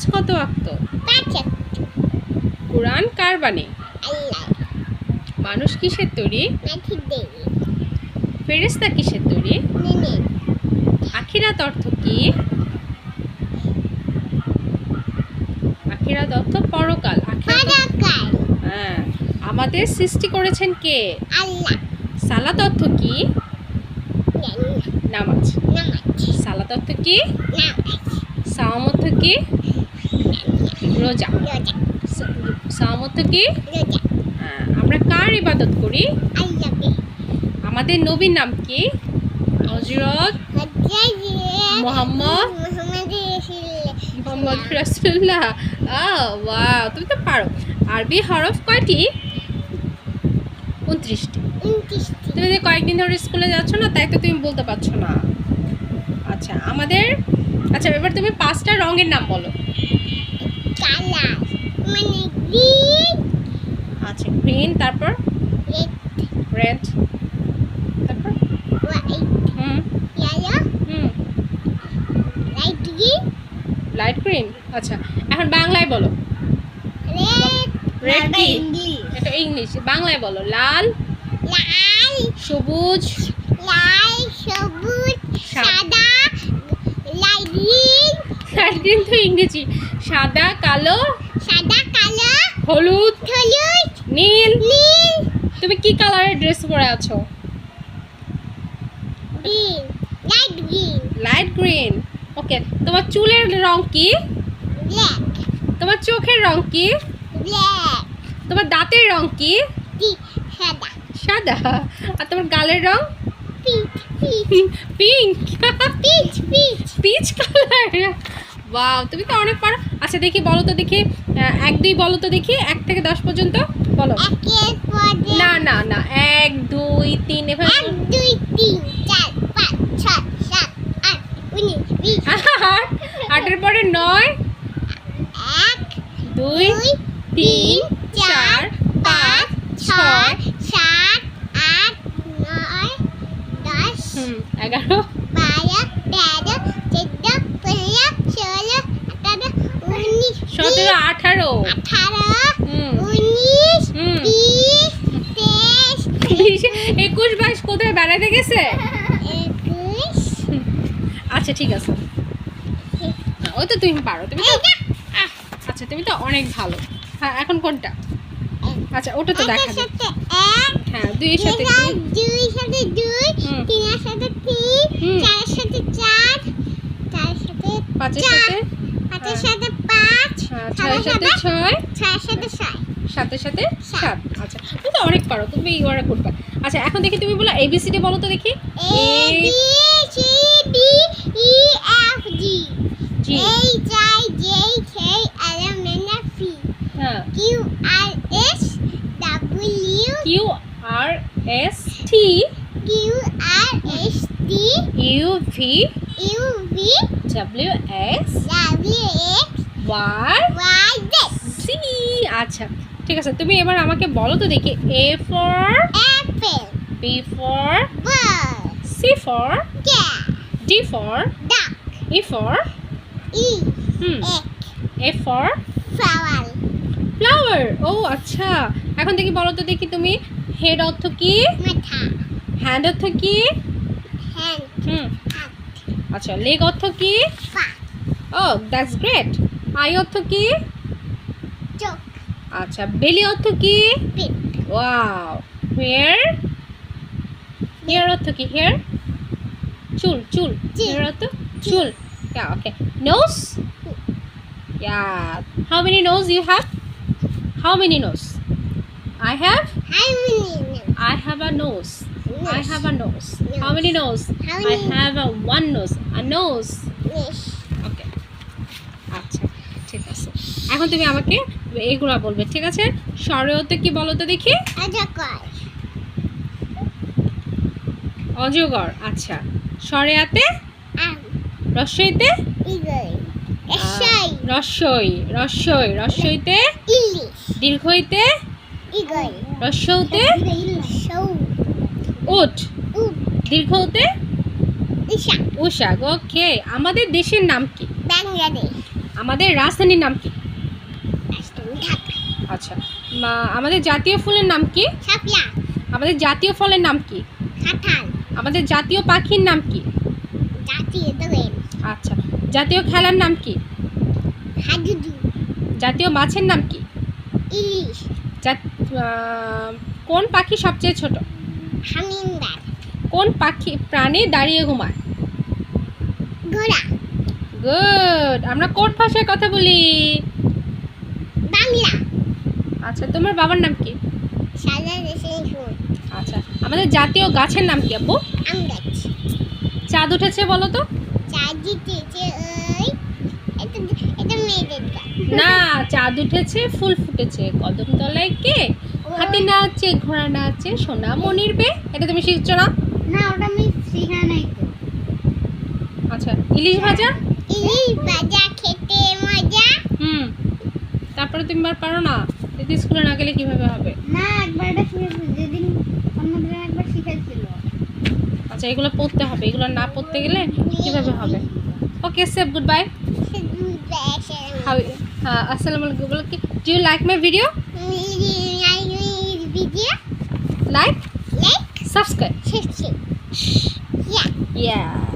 নামাজ কত ওয়াক্ত কোরআন কার বাণী? মানুষ কিসের তৈরি? ফেরেশতা কিসের তৈরি? আখিরাত অর্থ কি? আখিরাত অর্থ পরকাল হ্যাঁ। আমাদের সৃষ্টি করেছেন কে? আল্লাহ সালাত অর্থ কি? নামাজ। সালাত অর্থ কি? সাওম অর্থ কি? রোজা। রোজা। কি? হ্যাঁ, আমরা কার ইবাদত করি? আমাদের নবীর নাম কি? হজরত মোহাম্মদ মোহাম্মদ রাসুল্লাহ ওয়াও তুমি তো পারো। আরবি হরফ কয়টি? উনত্রিশটি। উনত্রিশটি। তুমি যে কয়েকদিন ধরে স্কুলে যাচ্ছ না তাই তো তুমি বলতে পারছ না। আচ্ছা আমাদের আচ্ছা এবার তুমি পাঁচটা রঙের নাম বলো। কালার মানে গ্রিন আচ্ছা গ্রিন তারপর? রেড রেড তারপর? হোয়াইট হুম। ইয়েলো হুম। লাইট গ্রিন লাইট গ্রিন আচ্ছা এখন বাংলায় বলো। রেড রেড কি? এটা ইংলিশ বাংলায় বলো। লাল লাল। সবুজ লাল সবুজ সাদা। লাইট গ্রিন লাইট গ্রিন তো ইংরেজি। সাদা কালো? সাদা কালো হলুদ? হলুদ নীল? নীল। তুমি কি কালারের ড্রেস পরে আছো? Green light green. Light green. Okay তোমার চুলের রং কি? ব্ল্যাক। তোমার চোখের রং কি? ব্ল্যাক। তোমার দাঁতের রং কি? সাদা। সাদা। আর তোমার গালের রং? Pink pink pink. Peach peach. Peach colour. Wow তুমি তো অনেক পারো। আচ্ছা দেখি বলো তো দেখি এক দুই বলো তো দেখি এক থেকে দশ পর্যন্ত বলো। না না না এক দুই তিন এভাবে এক দুই তিন চার পাঁচ ছয় সাত আট উনিশ বিশ। আটের পরে নয়। এক দুই তিন চার পাঁচ ছয় সাত আট নয় দশ। এগারো। আঠারো উনিশ বিশ তেইশ। একুশ বাইশ কোথায় বেড়াতে গেছে? আচ্ছা ঠিক আছে। ওই তো তুমি পারো তুমি তো আচ্ছা তুমি তো অনেক ভালো। হ্যাঁ এখন কোনটা? আচ্ছা ওটা তো দেখা সাথে হ্যাঁ সাথে দুই। দুই সাথে দুই তিনের সাথে তিন চারের সাথে চার চারের সাথে পাঁচের চার, সাথে। সাথে পাঁচ হ্যাঁ, ছয়ের সাথে সাথে ছয়। সাথে ছয়। সাতের সাথে সাত। আচ্ছা তুমি তো অনেক পারো তুমি ইউআর করবে। আচ্ছা এখন দেখি তুমি বলো এবিসিডি বলো তো দেখি। A B C D E F G G H I J K L M N F P হ্যাঁ। Q R S W Q R S T Q R S T U V U V X W X Y Y Z C আচ্ছা ঠিক আছে তুমি এবার আমাকে বলো তো দেখি A for apple B for ball C for cat D for duck E for E hmm এক এ ফর ফ্লাওয়ার ফ্লাওয়ার ও আচ্ছা এখন দেখি বলো তো দেখি তুমি হেড অর্থ কি? মাথা। হ্যান্ড অর্থ কি? হ্যান্ড হুম। আচ্ছা লেগ অর্থ কি? পা ও দ্যাটস গ্রেট আই অর্থ কি? চোখ আচ্ছা বেলি অর্থ কি? পিঠ ওয়াও হেয়ার হেয়ার অর্থ কি? হেয়ার চুল চুল। চুল। হেয়ার অর্থ চুল। Yeah okay. Nose? Yeah. How many nose you have? How many nose? I have? How many i have a nose. I Nose. have a nose. Nose. how many nose? How many? i have a one nose. A nose? Nose. ওকে আচ্ছা ঠিক আছে। এখন তুমি আমাকে এগুলা বলবে ঠিক আছে? স্বরেওতে কি বলো তো দেখি? অজগর। অজগর আচ্ছা। স্বরেয়াতে? আম। রস্যইতে রস্যই রস্যই রস্যইতে ইলিশ। দীর্ঘইতে? সৌ উট। দীর্ঘতে ইশা উষাক ওকে। আমাদের দেশের নাম কি? বাংলাদেশ। আমাদের রাজধানীর নাম কি? আচ্ছা আমাদের জাতীয় ফুলের নাম কি? আমাদের জাতীয় ফলের নাম কি? আমাদের জাতীয় পাখির নাম কি? জাতীয় আচ্ছা জাতীয় খেলার নাম কি? জাতীয় মাছের নাম কি? ইলিশ। কোন পাখি সবচেয়ে ছোট? কোন পাখি প্রাণী দাঁড়িয়ে ঘুমায়? ঘোড়া। গুড আমরা কোন ভাষায় কথা বলি। বাংলা। আচ্ছা তোমার বাবার নাম কি? আচ্ছা আমাদের জাতীয় গাছের নাম কি আপু? আম গাছ। চাঁদ উঠেছে বলো তো। চা জিতেছে ওই এটা এটা মেয়েদের না চাঁদ উঠেছে ফুল ফুটেছে। কদম তলায় কে? হাতি নাচছে ঘোড়া নাচছে সোনা মনির বে। এটা তুমি শিখছো না? না ওটা আমি শিখা নাই তো। আচ্ছা ইলিশ ভাজা? ইলিশ ভাজা খেতে মজা। হুম তারপরে তুমি আর পারো না। যদি স্কুলে না গেলে কীভাবে হবে? না একবার এটা শিখেছি যেদিন অন্যদিন একবার শিখেছিল আচ্ছা এগুলো পড়তে হবে। এগুলো না পড়তে গেলে কীভাবে হবে? ওকে সেভ গুড বাই আসসালামু আলাইকুম। Do you like my video like, like, subscribe. Yeah. Yeah.